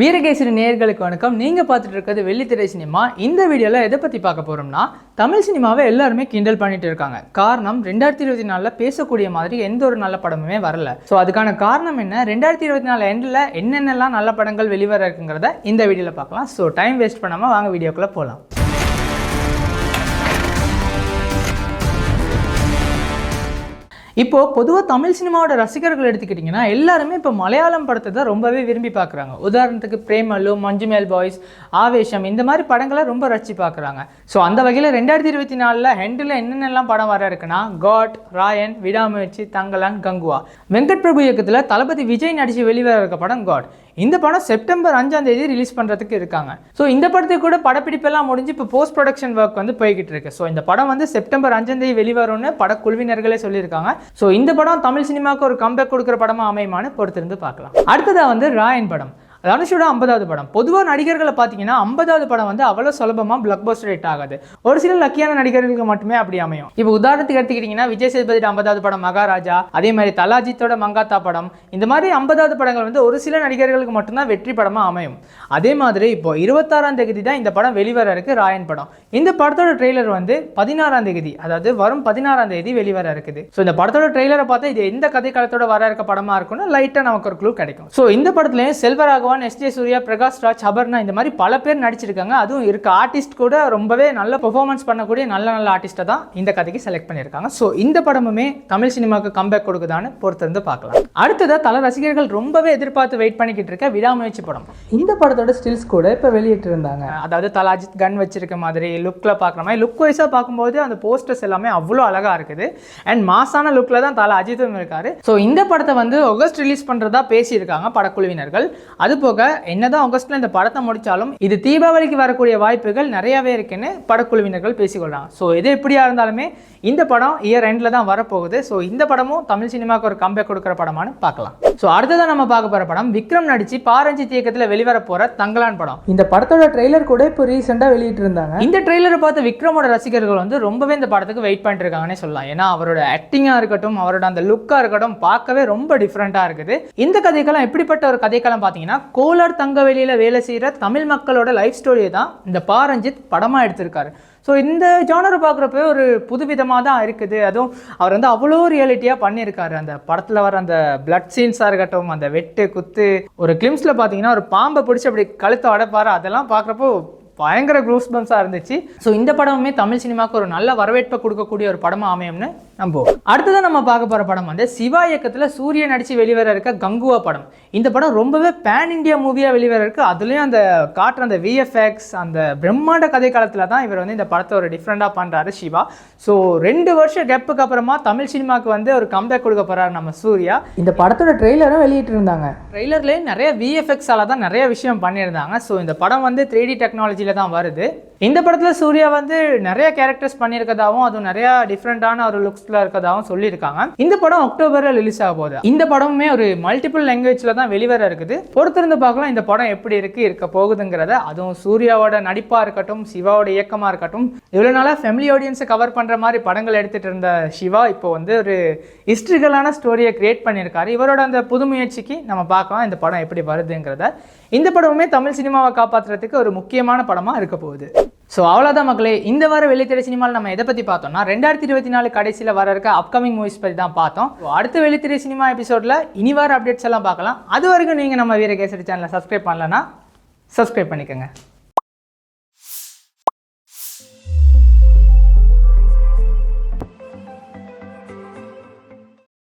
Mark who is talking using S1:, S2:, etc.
S1: வீரகேசரி நேயர்களுக்கு வணக்கம். நீங்கள் பார்த்துட்டு இருக்கிறது வெள்ளித்திரை சினிமா. இந்த வீடியோவில் எதை பற்றி பார்க்க போகிறோம்னா தமிழ் சினிமாவை எல்லாருமே கிண்டல் பண்ணிட்டு இருக்காங்க. காரணம் ரெண்டாயிரத்தி இருபத்தி நாலில் பேசக்கூடிய மாதிரி எந்த ஒரு நல்ல படமுமே வரல. ஸோ அதுக்கான காரணம் என்ன? ரெண்டாயிரத்தி இருபத்தி நாலு எண்டில் என்னென்னலாம் நல்ல படங்கள் வெளிவர இருக்குங்கிறத இந்த வீடியோவில் பார்க்கலாம். ஸோ டைம் வேஸ்ட் பண்ணாமல் வாங்க வீடியோக்குள்ளே போகலாம் இப்போ பொதுவாக தமிழ் சினிமாவோட ரசிகர்கள் எடுத்துக்கிட்டிங்கன்னா எல்லாருமே இப்போ மலையாளம் படத்தை தான் ரொம்பவே விரும்பி பார்க்குறாங்க. உதாரணத்துக்கு பிரேமலு மஞ்சுமேல் பாய்ஸ் ஆவேஷம் இந்த மாதிரி படங்களை ரொம்ப ரசித்து பார்க்குறாங்க. ஸோ அந்த வகையில் ரெண்டாயிரத்தி இருபத்தி நாலில் ஹெண்டில் என்னென்னலாம் படம் வர இருக்குன்னா காட் ராயன் விடாமுயற்சி தங்கலான் கங்குவா. வெங்கட் பிரபு இயக்கத்தில் தளபதி விஜய் நடித்து வெளிவர இருக்க படம் காட். இந்த படம் செப்டம்பர் அஞ்சாம் தேதி ரிலீஸ் பண்ணுறதுக்கு இருக்காங்க. ஸோ இந்த படத்தை கூட படப்பிடிப்பெல்லாம் முடிஞ்சு இப்போ போஸ்ட் ப்ரொடக்ஷன் ஒர்க் வந்து போய்கிட்டு இருக்கு. ஸோ இந்த படம் வந்து செப்டம்பர் அஞ்சாம் தேதி வெளிவரும்னு படக்குழுவினர்களே சொல்லியிருக்காங்க. ஸோ இந்த படம் தமிழ் சினிமாவுக்கு ஒரு கம்பேக் கொடுக்குற படமா அமையுமான்னு பொறுத்திருந்து பார்க்கலாம். அடுத்ததாக வந்து ராயன் படம். தனுஷோட ஐம்பதாவது படம். பொதுவாக நடிகர்களை பார்த்தீங்கன்னா ஐம்பதாவது படம் வந்து அவ்வளோ சுலபமாக பிளாக் பஸ்டர் ஹிட் ஆகாது. ஒரு சில லக்கியான நடிகர்களுக்கு மட்டுமே அப்படி அமையும். இப்போ உதாரணத்துக்கு எடுத்துக்கிட்டிங்கன்னா விஜய் சேதுபதி ஐம்பதாவது படம் மகாராஜா அதே மாதிரி தலாஜித்தோட மங்காத்தா படம். இந்த மாதிரி ஐம்பதாவது படங்கள் வந்து ஒரு சில நடிகர்களுக்கு மட்டும்தான் வெற்றி படமாக அமையும். அதே மாதிரி இப்போ இருபத்தாறாம் தேதி தான் இந்த படம் வெளிவர இருக்கு ராயன் படம். இந்த படத்தோட ட்ரெய்லர் வந்து பதினாறாம் தேதி அதாவது வரும் பதினாறாம் தேதி வெளிவர இருக்குது. ஸோ இந்த படத்தோட ட்ரெய்லரை பார்த்தா இது எந்த கதை காலத்தோட வர இருக்க படமாக இருக்கும்னு லைட்டாக நமக்கு ஒரு க்ளூ கிடைக்கும். ஸோ இந்த படத்துலையும் செல்வராகவன் எஸ் ஜே சூர்யா பிரகாஷ் ராஜ் அபர்ணா இந்த மாதிரி பல பேர் நடிச்சிருக்காங்க. அதுவும் இருக்க ஆர்டிஸ்ட் கூட ரொம்பவே நல்ல பெர்ஃபார்மன்ஸ் பண்ணக்கூடிய நல்ல நல்ல ஆர்டிஸ்ட்டை தான் இந்த கதைக்கு செலக்ட் பண்ணியிருக்காங்க. ஸோ இந்த படமுமே தமிழ் சினிமாவுக்கு கம்பேக் கொடுக்குதான்னு பொறுத்திருந்து பார்க்கலாம். அடுத்ததாக தல ரசிகர்கள் ரொம்பவே எதிர்பார்த்து வெயிட் பண்ணிக்கிட்டு இருக்க விடாமுயற்சி படம். இந்த படத்தோட ஸ்டில்ஸ் கூட இப்போ வெளியிட்டு இருந்தாங்க அதாவது தல அஜித் கன் வச்சிருக்க மாதிரி லுக்கில் பார்க்குற மாதிரி லுக் வைஸாக பார்க்கும்போது அந்த போஸ்டர்ஸ் எல்லாமே அவ்வளோ அழகாக இருக்குது. அண்ட் மாசான லுக்கில் தான் தல அஜித்தும் இருக்காரு. ஸோ இந்த படத்தை வந்து ஆகஸ்ட் ரிலீஸ் பண்ணுறதா பேசியிருக்காங்க படக்குழுவினர்கள். அது போக என்னதான் ஆகஸ்ட்ல இந்த படத்தை முடிச்சாலும் இது தீபாவளிக்கு வரக்கூடிய வாய்ப்புகள் நிறையவே இருக்குன்னு படக்குழுவினர்கள் பேசிக்கொள்றாங்க. ஸோ எது எப்படியா இருந்தாலுமே இந்த படம் இயர் எண்டில் தான் வரப்போகுது. ஸோ இந்த படமும் தமிழ் சினிமாவுக்கு ஒரு கம்பேக் கொடுக்குற படமானு பார்க்கலாம். ஸோ அடுத்ததான் நம்ம பார்க்க போகிற படம் விக்ரம் நடிச்சு பாரஞ்சித் இயக்கத்தில் வெளிவர போகிற தங்கலான் படம். இந்த படத்தோட ட்ரெய்லர் கூட இப்போ ரீசெண்டாக வெளியிட்டு இருந்தாங்க இந்த ட்ரெய்லரை பார்த்து விக்ரமோட ரசிகர்கள் வந்து ரொம்பவே இந்த படத்துக்கு வெயிட் பண்ணிட்டு இருக்காங்கன்னே சொல்லலாம். ஏன்னா அவரோட ஆக்டிங்காக இருக்கட்டும் அவரோட அந்த லுக்காக இருக்கட்டும் பார்க்கவே ரொம்ப டிஃப்ரெண்ட்டாக இருக்குது. இந்த கதைக்கெல்லாம் எப்படிப்பட்ட ஒரு கதைக்களம் பார்த்தீங்கன்னா கோலார் தங்கவெளியில் வேலை செய்கிற தமிழ் மக்களோட லைஃப் ஸ்டோரியை தான் இந்த பாரஞ்சித் படமாக எடுத்திருக்காரு. ஸோ இந்த ஜானரை பார்க்குறப்ப ஒரு புதுவிதமாக தான் இருக்குது. அதுவும் அவர் வந்து அவ்வளோ ரியாலிட்டியாக பண்ணியிருக்காரு. அந்த படத்தில் வர அந்த பிளட் சீன்ஸாக இருக்கட்டும் அந்த வெட்டு குத்து ஒரு கிளிம்ஸில் பார்த்தீங்கன்னா ஒரு பாம்பை பிடிச்சி அப்படி கழுத்தை அடைப்பார். அதெல்லாம் பார்க்குறப்போ பயங்கர குரூஸ்பம்ஸாக இருந்துச்சு. ஸோ இந்த படமுமே தமிழ் சினிமாவுக்கு ஒரு நல்ல வரவேற்பை கொடுக்கக்கூடிய ஒரு படமாக அமையும்னு நம்புவோம். அடுத்ததான் நம்ம பார்க்க போகிற படம் வந்து சிவா இயக்கத்தில் சூரிய நடித்து வெளிவர இருக்க கங்குவா படம். இந்த படம் ரொம்பவே பேன் இந்தியா மூவியாக வெளிவர இருக்கு. அதுலேயும் அந்த காட்டுற அந்த விஎஃப்எக்ஸ் அந்த பிரம்மாண்ட கதை காலத்தில் தான் இவர் வந்து இந்த படத்தை ஒரு டிஃப்ரெண்ட்டாக பண்ணுறாரு சிவா. ஸோ ரெண்டு வருஷம் கேப்புக்கு அப்புறமா தமிழ் சினிமாவுக்கு வந்து ஒரு கம்பேக் கொடுக்க போகிறாரு நம்ம சூர்யா. இந்த படத்தோட ட்ரெய்லரும் வெளியிட்டு இருந்தாங்க. ட்ரெய்லர்லேயே நிறைய விஎஃப்எக்ஸால தான் நிறைய விஷயம் பண்ணியிருந்தாங்க. ஸோ இந்த படம் வந்து த்ரீ டி டெக்னாலஜியில் தான் வருது. இந்த படத்தில் சூர்யா வந்து நிறைய கேரக்டர்ஸ் பண்ணியிருக்கதாகவும் அதுவும் நிறைய டிஃப்ரெண்ட்டான ஒரு லுக்ஸில் இருக்கதாகவும் சொல்லியிருக்காங்க. இந்த படம் அக்டோபரில் ரிலீஸ் ஆக போகுது. இந்த படமுமே ஒரு மல்டிபிள் லாங்குவேஜில் தான் வெளிவர இருக்குது. பொறுத்திருந்து பார்க்கலாம் இந்த படம் எப்படி இருக்குது இருக்க போகுதுங்கிறத. அதுவும் சூர்யாவோட நடிப்பாக இருக்கட்டும் சிவாவோட இயக்கமாக இருக்கட்டும் இவ்வளோ நாளாக ஃபேமிலி ஆடியன்ஸை கவர் பண்ணுற மாதிரி படங்கள் எடுத்துகிட்டு இருந்த சிவா இப்போ வந்து ஒரு ஹிஸ்ட்ரிக்கலான ஸ்டோரியை கிரியேட் பண்ணியிருக்காரு. இவரோட அந்த புது முயற்சிக்கு நம்ம பார்க்கலாம் இந்த படம் எப்படி வருதுங்கிறத. இந்த படமுமே தமிழ் சினிமாவை காப்பாற்றுறதுக்கு ஒரு முக்கியமான படமாக இருக்க போகுது. ஸோ அவ்வளோதான் மக்களே. இந்த வார வெளித்திரை சினிமாவில் நம்ம எதை பற்றி பார்த்தோம்னா ரெண்டாயிரத்தி இருபத்தி நாலு கடைசியில் வர இருக்க அப்கமிங் மூவிஸ் பற்றி தான் பார்த்தோம். அடுத்த வெளித்திரை சினிமா எபிசோடில் இனி வார அப்டேட்ஸ் எல்லாம் பார்க்கலாம். அது வரைக்கும் நீங்கள் நம்ம வீரகேசரி சேனலை சப்ஸ்கிரைப் பண்ணலன்னா சப்ஸ்கிரைப் பண்ணிக்கோங்க.